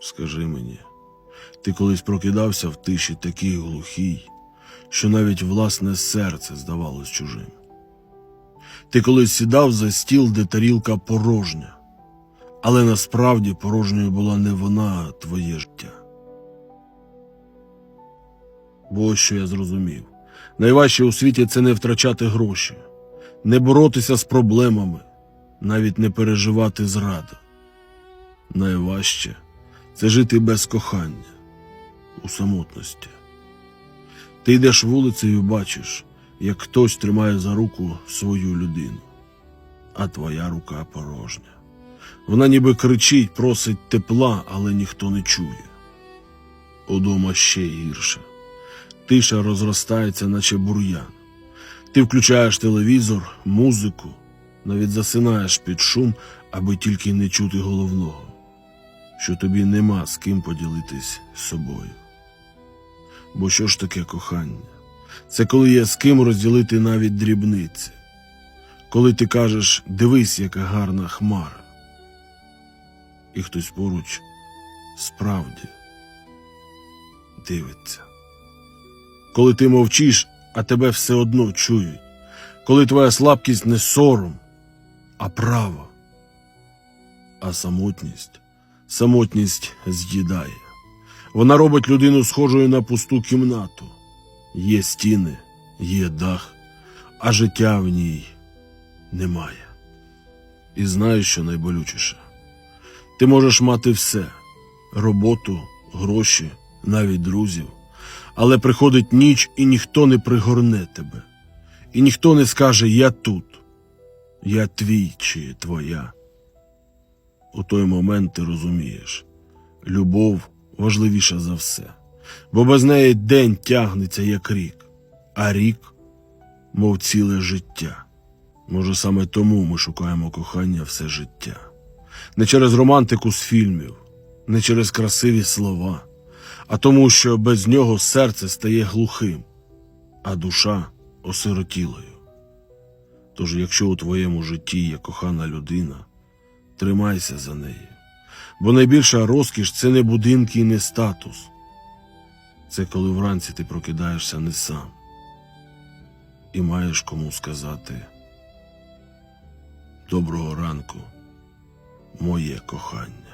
Скажи мені, ти колись прокидався в тиші такій глухій, що навіть власне серце здавалось чужим. Ти колись сідав за стіл, де тарілка порожня, але насправді порожньою була не вона, а твоє життя. Бо що я зрозумів. Найважче у світі це не втрачати гроші, не боротися з проблемами, навіть не переживати зраду. Найважче це жити без кохання, у самотності. Ти йдеш вулицею бачиш, як хтось тримає за руку свою людину, а твоя рука порожня. Вона ніби кричить, просить тепла, але ніхто не чує. Удома ще гірше. Тиша розростається, наче бур'ян. Ти включаєш телевізор, музику, навіть засинаєш під шум, аби тільки не чути головного, що тобі нема з ким поділитись собою. Бо що ж таке кохання? Це коли є з ким розділити навіть дрібниці, коли ти кажеш дивись, яка гарна хмара, і хтось поруч справді дивиться. Коли ти мовчиш, а тебе все одно чують, коли твоя слабкість не сором, а право, а самотність, самотність з'їдає. Вона робить людину схожою на пусту кімнату. Є стіни, є дах, а життя в ній немає. І знаєш, що найболючіше? Ти можеш мати все роботу, гроші, навіть друзів. Але приходить ніч, і ніхто не пригорне тебе, і ніхто не скаже Я тут, я твій чи твоя. У той момент ти розумієш, любов важливіша за все, бо без неї день тягнеться як рік, а рік, мов ціле життя. Може, саме тому ми шукаємо кохання все життя. Не через романтику з фільмів, не через красиві слова, а тому, що без нього серце стає глухим, а душа осиротілою. Тож, якщо у твоєму житті є кохана людина, тримайся за неї. Бо найбільша розкіш це не будинки і не статус. Це коли вранці ти прокидаєшся не сам і маєш кому сказати Доброго ранку, моє кохання.